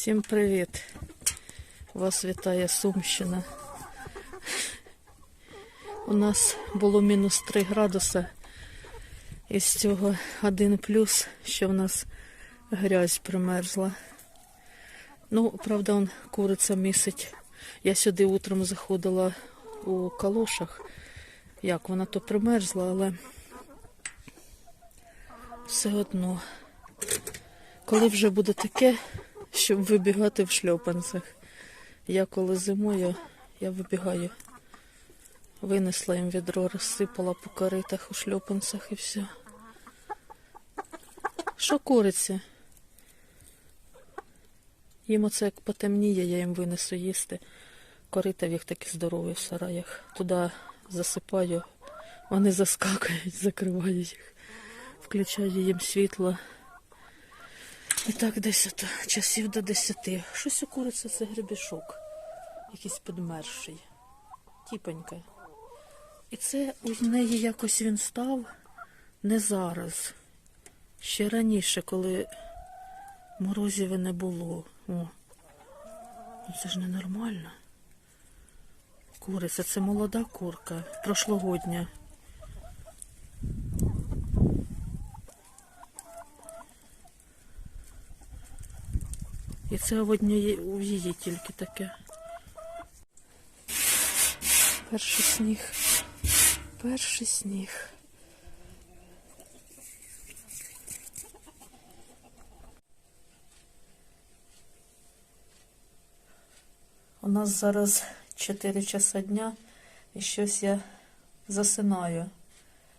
Всім привіт! Вас вітає Сумщина. У нас було мінус 3 градуса. І з цього один плюс, що в нас грязь примерзла. Ну, правда, он куриця місить. Я сюди утром заходила у калошах. Як вона то примерзла, але все одно. Коли вже буде таке, щоб вибігати в шльопанцях. Я коли зимою, я вибігаю. Винесла їм відро, розсипала по коритах у шльопанцях і все. Що куриці? Їм оце як потемніє, я їм винесу їсти. Корита в їх такі здорові в сараях. Туди засипаю, вони заскакують, закриваю їх, включаю їм світло. І так десь ото часів до десяти. Щось у куриці це гребішок. Якийсь підмерший. Тіпонька. І це у неї якось він став не зараз. Ще раніше, коли морозів не було. О. Ну це ж ненормально. Куриця, це молода курка, прошлогодня. І це в одній у її тільки таке. Перший сніг. Перший сніг. У нас зараз 4 часа дня і щось я засинаю.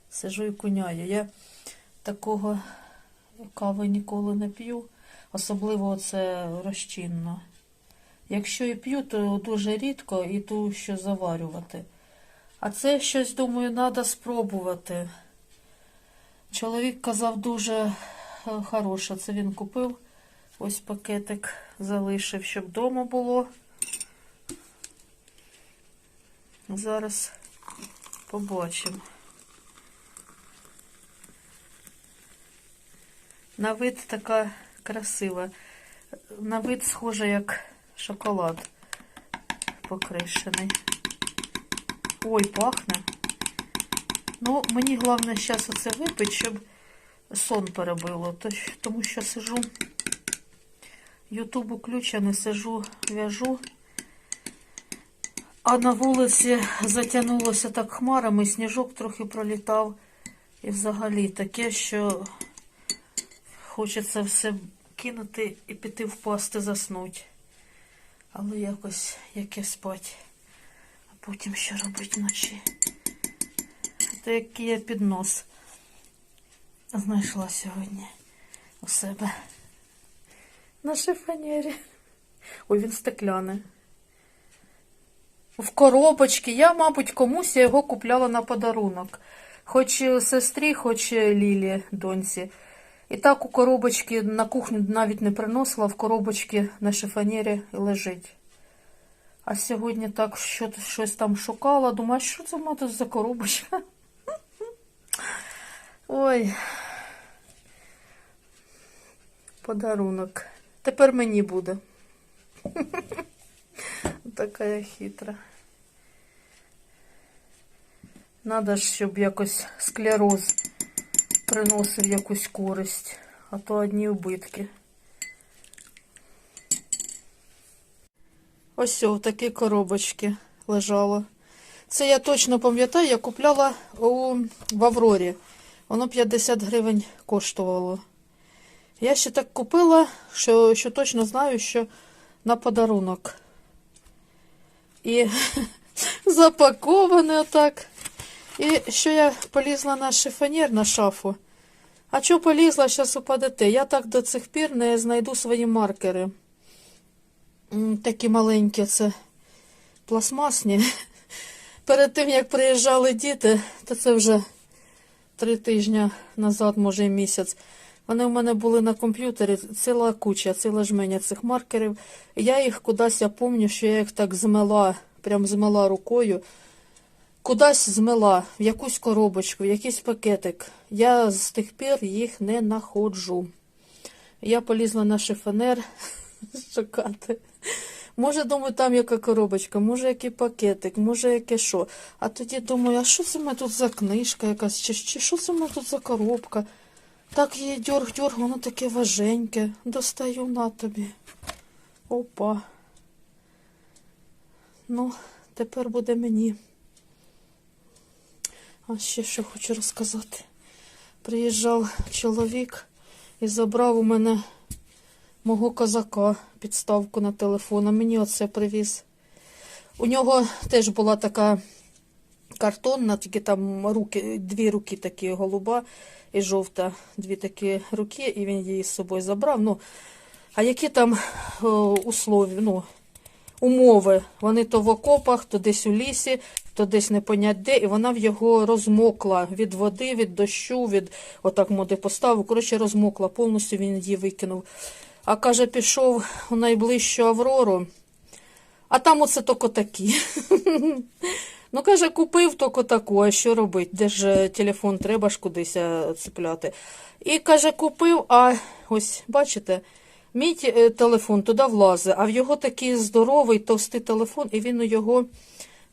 Сижу і куняю. Я такого кави ніколи не п'ю, особливо це розчинно. Якщо і п'ю, то дуже рідко і ту, що заварювати. А це щось, думаю, треба спробувати. Чоловік казав дуже е, хороше. Це він купив. Ось пакетик залишив, щоб вдома було. Зараз побачимо. На вид така красива. На вид схожа, як шоколад покришений. Ой, пахне. Ну, мені головне зараз оце випити, щоб сон перебило. Тому що сижу, ютуб включений, сижу, в'яжу. А на вулиці затягнулося так хмарами, сніжок трохи пролітав. І взагалі таке, що хочеться все кинути і піти впасти, заснути. Але якось яке спать. А потім що робити вночі. Це який я піднос знайшла сьогодні у себе. На шифонері. Ой, він стекляний. В коробочці. Я, мабуть, комусь я його купляла на подарунок. Хоч сестрі, хоч Лілі, доньці. І так у коробочці на кухню навіть не приносила, в коробочці на шифонері лежить. А сьогодні так що, щось там шукала. Думаю, що це мене за коробочка? Ой. Подарунок. Тепер мені буде. Така я хитра. Надо ж, щоб якось склероз приносив якусь користь, а то одні убитки. Ось о, такі коробочки лежало. Це я точно пам'ятаю, я купляла у, в Аврорі. Воно 50 гривень коштувало. Я ще так купила, що, що точно знаю, що на подарунок. І запаковане отак. І що я полізла на шифонір на шафу. А що полізла, зараз упадете. Я так до цих пір не знайду свої маркери. Такі маленькі, це пластмасні. Перед тим, як приїжджали діти, то це вже три тижні назад, може і місяць. Вони в мене були на комп'ютері, ціла куча, ціла жменя цих маркерів. Я їх кудись, я пам'ятаю, що я їх так змела, прям змела рукою. Кудись змела, в якусь коробочку, в якийсь пакетик. Я з тих пір їх не знаходжу. Я полізла на шифонер, шукати. Може, думаю, там яка коробочка, може, який пакетик, може, яке що. А тоді думаю, а що це в мене тут за книжка якась, чи, чи що це в мене тут за коробка? Так її дьорг-дьорг, воно таке важеньке. Достаю на тобі. Опа. Ну, тепер буде мені. А ще що хочу розказати. Приїжджав чоловік і забрав у мене мого козака підставку на телефон, а мені оце привіз. У нього теж була така картонна, тільки там руки, дві руки такі голуба і жовта, дві такі руки, і він її з собою забрав. Ну, а які там о, услові, ну, умови? Вони то в окопах, то десь у лісі, то десь не понять де, і вона в його розмокла від води, від дощу, від отак моди поставив. Коротше, розмокла, повністю він її викинув. А каже, пішов у найближчу Аврору, а там оце тільки такі. Ну, каже, купив тільки таку, а що робить? Де ж е, телефон треба ж кудись е, цепляти. І каже, купив, а ось, бачите, мій е, телефон туди влазить, а в його такий здоровий, товстий телефон, і він у його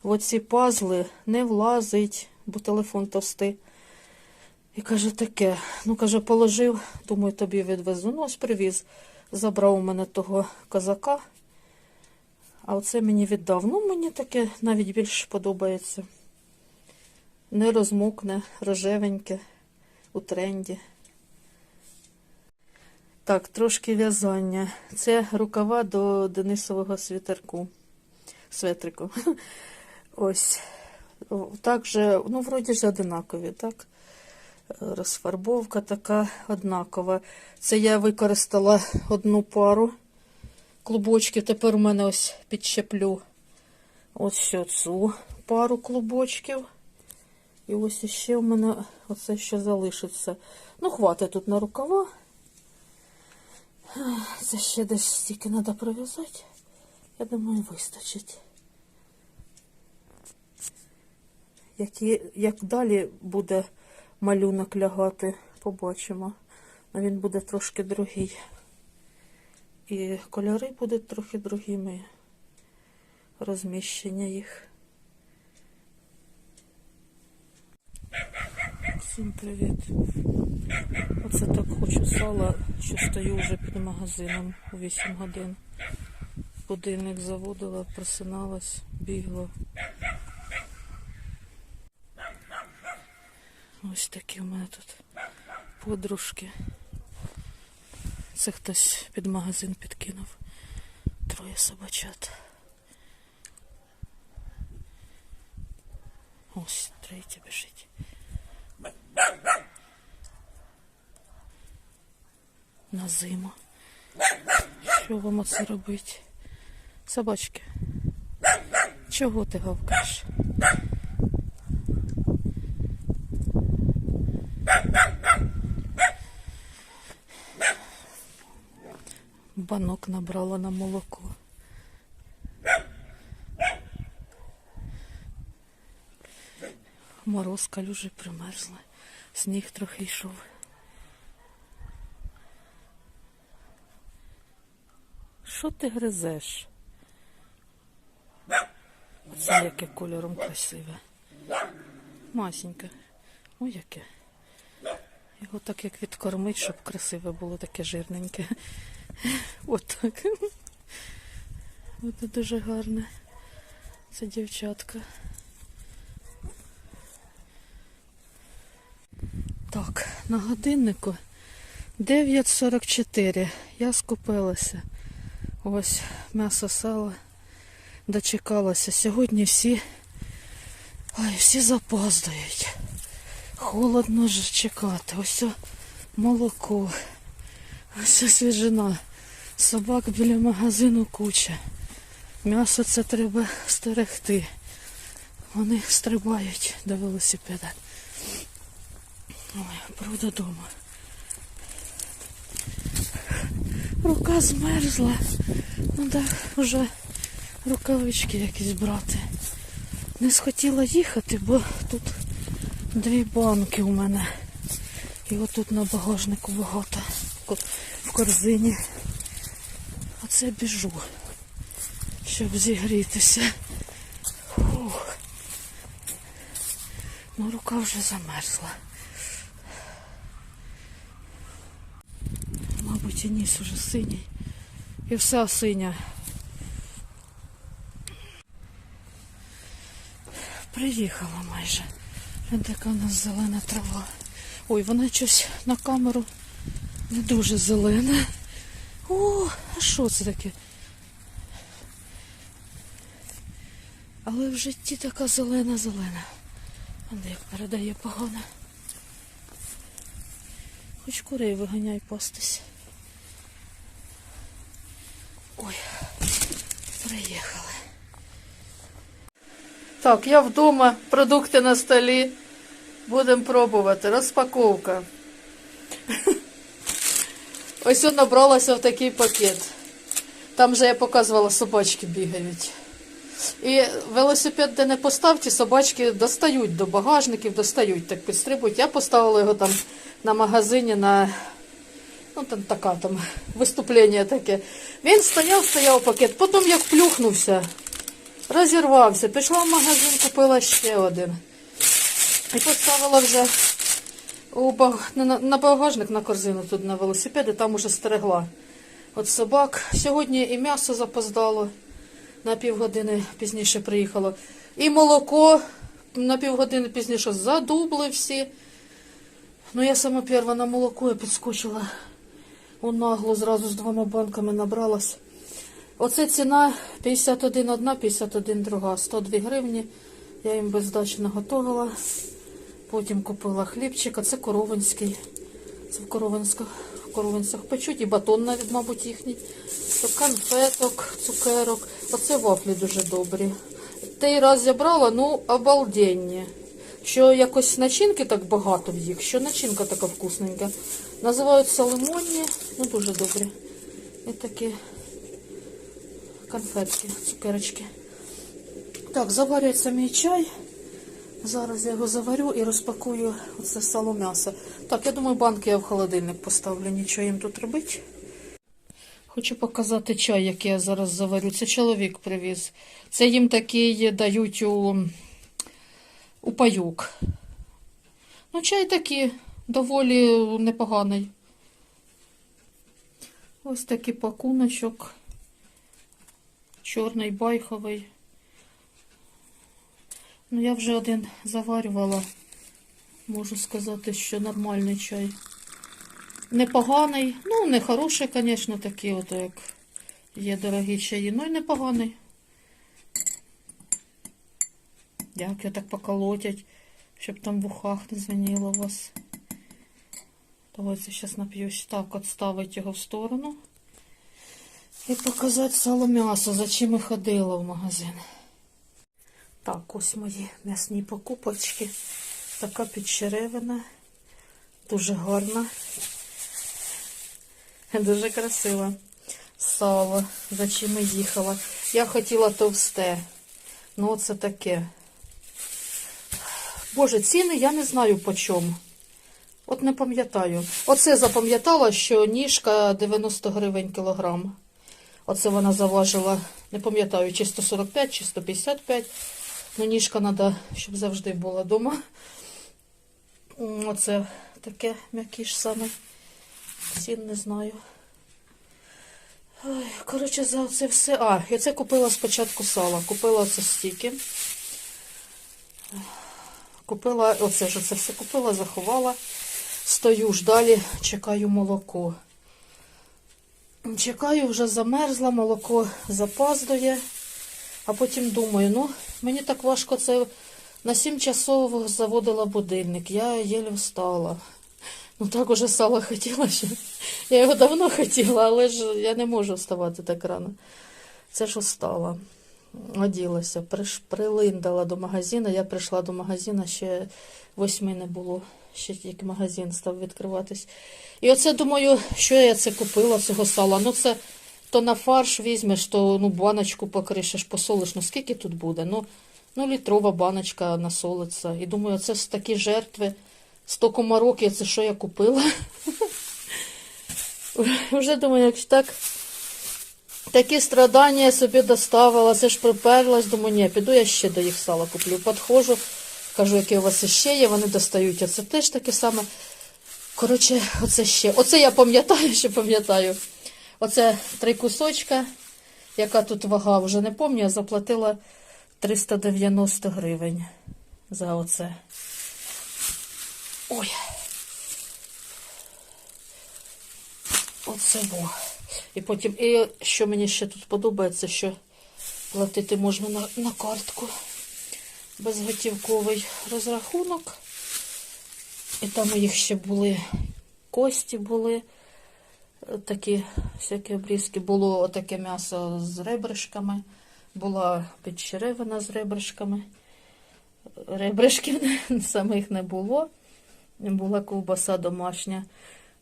в оці пазли не влазить, бо телефон товстий. І каже, таке, ну каже, положив, думаю, тобі відвезу. Ну, ось привіз. Забрав у мене того козака, а оце мені віддав. Ну, мені таке навіть більше подобається. Не розмокне, рожевеньке, у тренді. Так, трошки в'язання. Це рукава до Денисового світерку. Светрику. Ось. Так же, ну, вроді ж одинакові, так? Розфарбовка така однакова. Це я використала одну пару клубочків. Тепер у мене ось підщеплю ось цю пару клубочків. І ось ще у мене оце ще залишиться. Ну, хватить тут на рукава. Це ще десь стільки треба прив'язати. Я думаю, вистачить. Як, є- як далі буде малюнок лягати, побачимо. А він буде трошки другий. І кольори будуть трохи другими. Розміщення їх. Всім привіт. Оце так хочу сала, що стою вже під магазином у 8 годин. Будильник заводила, просиналась, бігла. Ось такі в мене тут подружки. Це хтось під магазин підкинув. Троє собачат. Ось третє біжить. На зиму. Що вам оце робить? Собачки. Чого ти гавкаєш? Банок набрала на молоко. Мороз калюжі примерзли. Сніг трохи йшов. Що ти гризеш? Це яке кольором красиве. Масеньке. Ой, яке. Його так як відкормить, щоб красиве було таке жирненьке. От так. От дуже гарне. Це дівчатка. Так, на годиннику 9.44. Я скупилася. Ось м'ясо сало. Дочекалася. Сьогодні всі. Ой, всі запоздають. Холодно ж чекати. Ось молоко. Ось свіжина. Собак біля магазину куча. М'ясо це треба стерегти. Вони стрибають до велосипеда. Ой, пру додому. Рука змерзла. Ну так, вже рукавички якісь брати. Не схотіла їхати, бо тут дві банки у мене. І отут на багажнику багато в корзині. Оце Оце біжу, щоб зігрітися. Фух. Ну, рука вже замерзла. Мабуть, ніс уже синій. І вся синя. Приїхала майже. Така у нас зелена трава. Ой, вона щось на камеру не дуже зелена. О, а що це таке? Але в житті така зелена-зелена. Вон як передає погано. Хоч курей виганяй пастись. Приїхали. Так, я вдома, продукти на столі. Будемо пробувати. Розпаковка. Ось он набралася в такий пакет. Там же я показувала, собачки бігають. І велосипед, де не поставте, собачки достають до багажників, достають, так підстрибують. Я поставила його там на магазині на. Ну, там така там виступлення таке. Він стояв, стояв пакет, потім як плюхнувся, розірвався, пішла в магазин, купила ще один. І поставила вже у баг... на, багажник на корзину тут на велосипеді, там уже стерегла. От собак. Сьогодні і м'ясо запоздало, на півгодини пізніше приїхало. І молоко на півгодини пізніше задубли всі. Ну, я сама перша на молоко підскочила. У нагло зразу з двома банками набралась. Оце ціна 51 одна, 51 друга, 102 гривні. Я їм без здачі наготовила. Потім купила хлібчик, а це коровинський. Це в Коровинськах, в Коровинцях печуть і батон навіть, мабуть, їхній. Конфеток, цукерок. Оце вафлі дуже добрі. Той раз я брала, ну, обалденні. Що якось начинки так багато в їх, що начинка така вкусненька. Називаються лимонні, ну дуже добрі. І такі конфетки, цукерочки. Так, заварюється мій чай. Зараз я його заварю і розпакую оце сало м'ясо. Так, я думаю, банки я в холодильник поставлю, нічого їм тут робити. Хочу показати чай, який я зараз заварю. Це чоловік привіз. Це їм такий дають у, у паюк. Ну, чай такий доволі непоганий. Ось такий пакуночок. Чорний байховий. Ну, я вже один заварювала. Можу сказати, що нормальний чай. Непоганий. Ну, не хороший, звісно, такий, от як є дорогі чаї. Ну і непоганий. Як його так поколотять, щоб там в ухах не звеніло вас. Давайте зараз нап'юсь. Так, от ставить його в сторону. І показати сало м'ясо, за чим я ходила в магазин. Так, ось мої м'ясні покупочки. Така підчеревина. Дуже гарна. Дуже красива. Сало, за чим я їхала. Я хотіла товсте. Ну, оце таке. Боже, ціни я не знаю по чому. От не пам'ятаю. Оце запам'ятала, що ніжка 90 гривень кілограм. Оце вона заважила, не пам'ятаю, чи 145, чи 155. Ну, ніжка треба, щоб завжди була вдома. Оце таке м'якіш саме. Цін не знаю. Ой, коротше, за це все. А, я це купила спочатку сала. Купила оце стільки. Купила, оце ж оце все купила, заховала. Стою ж далі, чекаю молоко. Чекаю, вже замерзла, молоко запаздує. А потім думаю, ну, мені так важко це на 7 часов заводила будильник. Я єлі встала. Ну так уже сало хотіла ще. Я його давно хотіла, але ж я не можу вставати так рано. Це ж устала. Оділася, прилиндала до магазину. Я прийшла до магазину, ще восьми не було. Ще тільки магазин став відкриватись. І оце думаю, що я це купила, цього сала. Ну це то на фарш візьмеш, то ну, баночку покришеш, посолиш. Ну скільки тут буде? Ну, ну літрова баночка насолиться. І думаю, це такі жертви. Сто комарок, я це що я купила? Вже думаю, якщо так Такі страдання я собі доставила, це ж приперлась, думаю, ні, піду я ще до їх сала куплю. Подходжу, кажу, яке у вас ще є, вони достають. Оце теж таке саме. Коротше, оце ще. Оце я пам'ятаю, що пам'ятаю. Оце три кусочка, яка тут вага, вже не пам'ятаю, заплатила 390 гривень за оце. Ой. Оце во. І потім, і що мені ще тут подобається, що платити можна на, на картку. Безготівковий розрахунок. І там у їх ще були кості були, е, такі всякі обрізки. Було отаке м'ясо з ребришками, була підчеревина з ребришками. Ребришків самих не було. Була ковбаса домашня.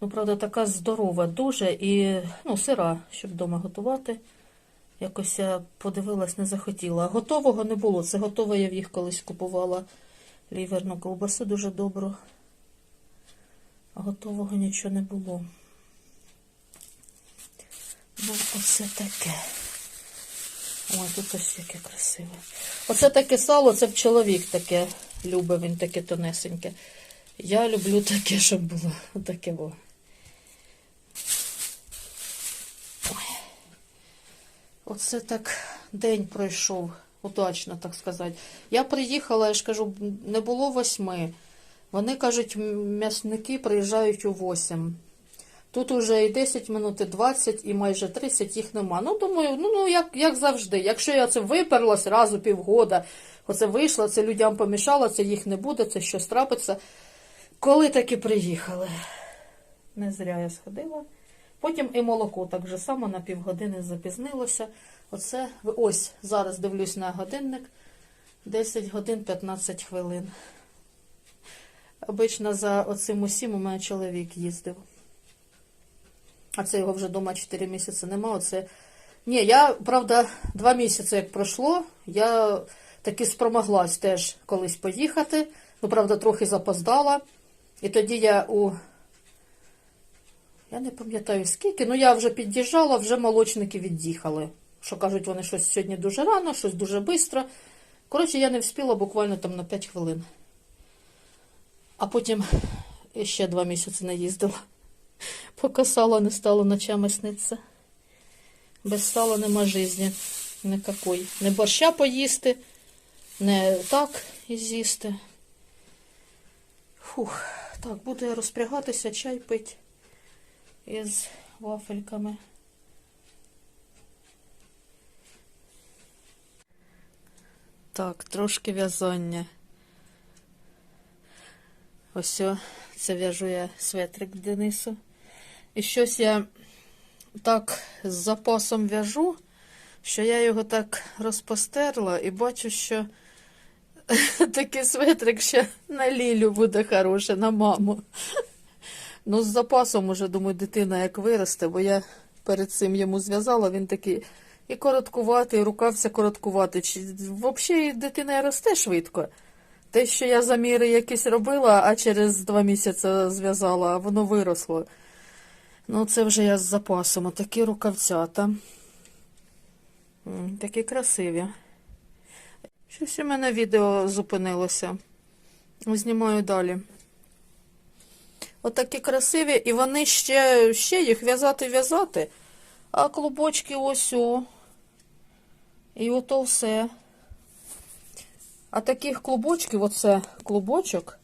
Ну, правда, така здорова дуже і ну, сира, щоб вдома готувати. Якось я подивилась, не захотіла. Готового не було. Це готове я в їх колись купувала ліверну ковбасу дуже добру. А готового нічого не було. Ну, оце таке. Ой, тут ось яке красиве. Оце таке сало, це б чоловік таке любить, він таке тонесеньке. Я люблю таке, щоб було. Таке було. Оце так день пройшов, удачно, так сказати. Я приїхала, я ж кажу, не було восьми. Вони кажуть, м'ясники приїжджають у восім. Тут уже і 10 минут, і 20, і майже 30 їх нема. Ну, думаю, ну, ну як, як завжди. Якщо я це виперлась разу півгода, оце вийшла, це людям помішало, це їх не буде, це щось трапиться. Коли таки приїхали? Не зря я сходила. Потім і молоко так же само на півгодини запізнилося. Оце, ось, зараз дивлюсь на годинник. 10 годин 15 хвилин. Обично за оцим усім у мене чоловік їздив. А це його вже вдома 4 місяці нема. Оце... Ні, я, правда, 2 місяці як пройшло, я таки спромоглась теж колись поїхати. Ну, правда, трохи запоздала. І тоді я у. Я не пам'ятаю скільки, ну я вже під'їжджала, вже молочники від'їхали. Що кажуть, вони щось сьогодні дуже рано, щось дуже швидко. Коротше, я не встигла буквально там на 5 хвилин. А потім ще два місяці не їздила. Поки сало не стало ночами сниться. Без сала нема житті никакої. Не борща поїсти, не так і з'їсти. Фух, так, буду я розпрягатися, чай пити із вафельками. Так, трошки в'язання. Ось це в'яжу я светрик Денису. І щось я так з запасом в'яжу, що я його так розпостерла і бачу, що такий светрик ще на Лілю буде хороше, на маму. Ну, з запасом уже, думаю, дитина як виросте, бо я перед цим йому зв'язала, він такий і короткуватий, і рукавця короткувати. Чи взагалі дитина росте швидко. Те, що я заміри якісь робила, а через два місяці зв'язала, воно виросло. Ну, це вже я з запасом. Отакі рукавцята. Такі красиві. Щось у мене відео зупинилося. Знімаю далі. Отакі красиві, і вони ще, ще їх в'язати-в'язати. А клубочки ось о. І ото все. А таких клубочків, оце клубочок,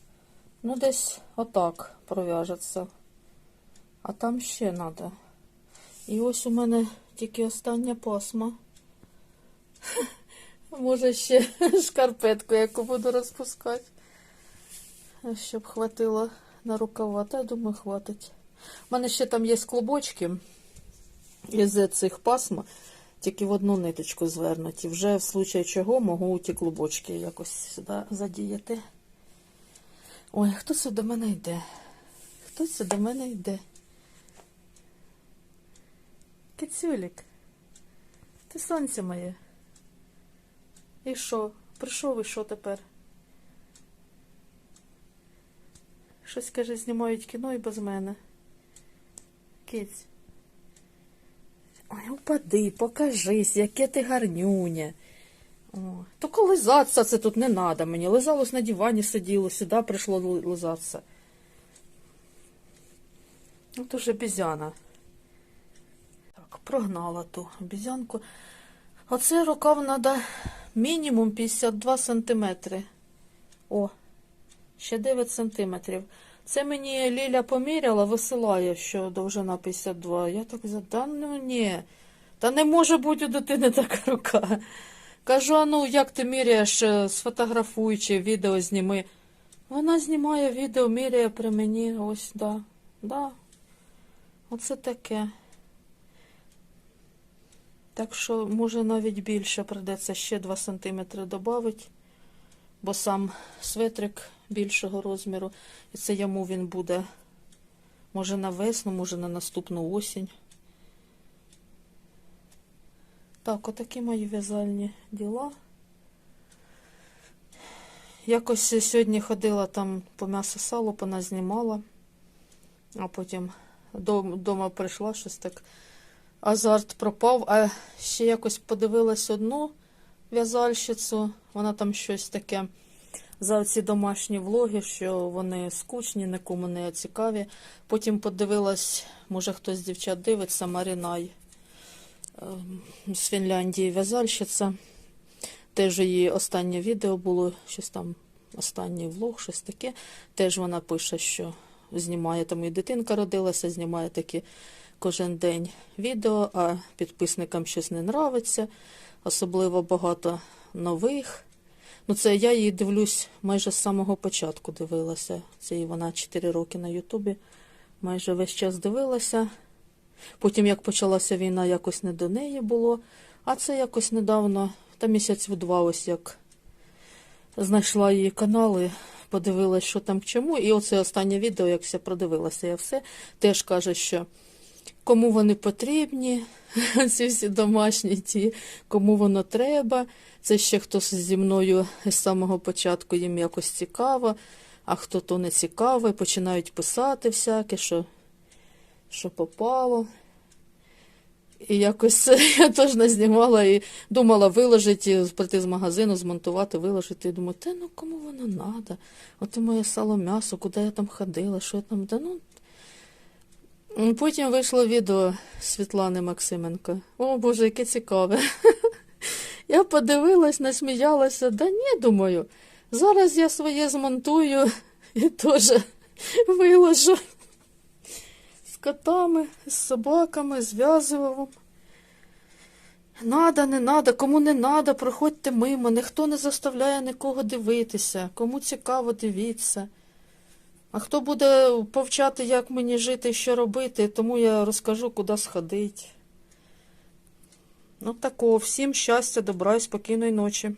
ну десь отак пров'яжеться. А там ще треба. І ось у мене тільки остання пасма. Може ще шкарпетку, яку буду розпускати. Щоб хватило на рукава. Та я думаю, хватить. У мене ще там є клубочки із цих пасм, тільки в одну ниточку звернуті. Вже в случаю чого можу ті клубочки якось сюди задіяти. Ой, хто це до мене йде? Хто це до мене йде? Кицюлік, ти сонце моє. І що? Прийшов і що тепер? Щось, каже, знімають кіно і без мене. Киць. Ой, упади, покажись, яке ти гарнюня. О, то лизатися це тут не треба мені. Лизалось на дивані сиділо, сюди прийшло лизатися. Ну, то ж обізяна. Так, прогнала ту обізянку. Оце рукав треба мінімум 52 сантиметри. О, ще 9 сантиметрів. Це мені Ліля поміряла, висилає, що довжина 52. Я так да ну ні. Та не може бути у дитини така рука. Кажу, а ну як ти міряєш, е, сфотографуй чи відео зніми. Вона знімає відео, міряє при мені. Ось, да. Да. Оце таке. Так що, може, навіть більше придеться ще 2 см додати, бо сам светрик більшого розміру. І це йому він буде, може, на весну, може, на наступну осінь. Так, отакі мої в'язальні діла. Якось сьогодні ходила там по м'ясо сало, поназнімала, а потім вдома прийшла щось так. Азарт пропав, а ще якось подивилась одну в'язальщицю. Вона там щось таке за ці домашні влоги, що вони скучні, нікому не цікаві. Потім подивилась, може хтось з дівчат дивиться, Марінай ем, з Фінляндії в'язальщиця. Теж її останнє відео було, щось там, останній влог, щось таке. Теж вона пише, що знімає там і дитинка родилася, знімає такі кожен день відео, а підписникам щось не нравиться. Особливо багато нових. Ну, це я її дивлюсь майже з самого початку дивилася. Це і вона 4 роки на Ютубі. Майже весь час дивилася. Потім, як почалася війна, якось не до неї було. А це якось недавно, та місяців два, ось як знайшла її канали, подивилась, що там чому. І оце останнє відео, як все продивилася, я все теж каже, що кому вони потрібні, ці всі домашні ті, кому воно треба. Це ще хтось зі мною з самого початку їм якось цікаво, а хто то не цікаво, починають писати всяке, що, що попало. І якось я теж назнімала і думала виложити, прийти з магазину, змонтувати, виложити. І думаю, та ну кому воно треба? От і моє сало м'ясо, куди я там ходила, що я там. Да, ну, Потім вийшло відео Світлани Максименко. О Боже, яке цікаве. Я подивилась, насміялася. Да ні, думаю, зараз я своє змонтую і теж виложу з котами, з собаками, з в'язувом. Надо, не надо, кому не надо, проходьте мимо, ніхто не заставляє нікого дивитися, кому цікаво, дивіться. А хто буде повчати, як мені жити що робити, тому я розкажу, куди сходити. Ну, такого. Всім щастя, добра і спокійної ночі.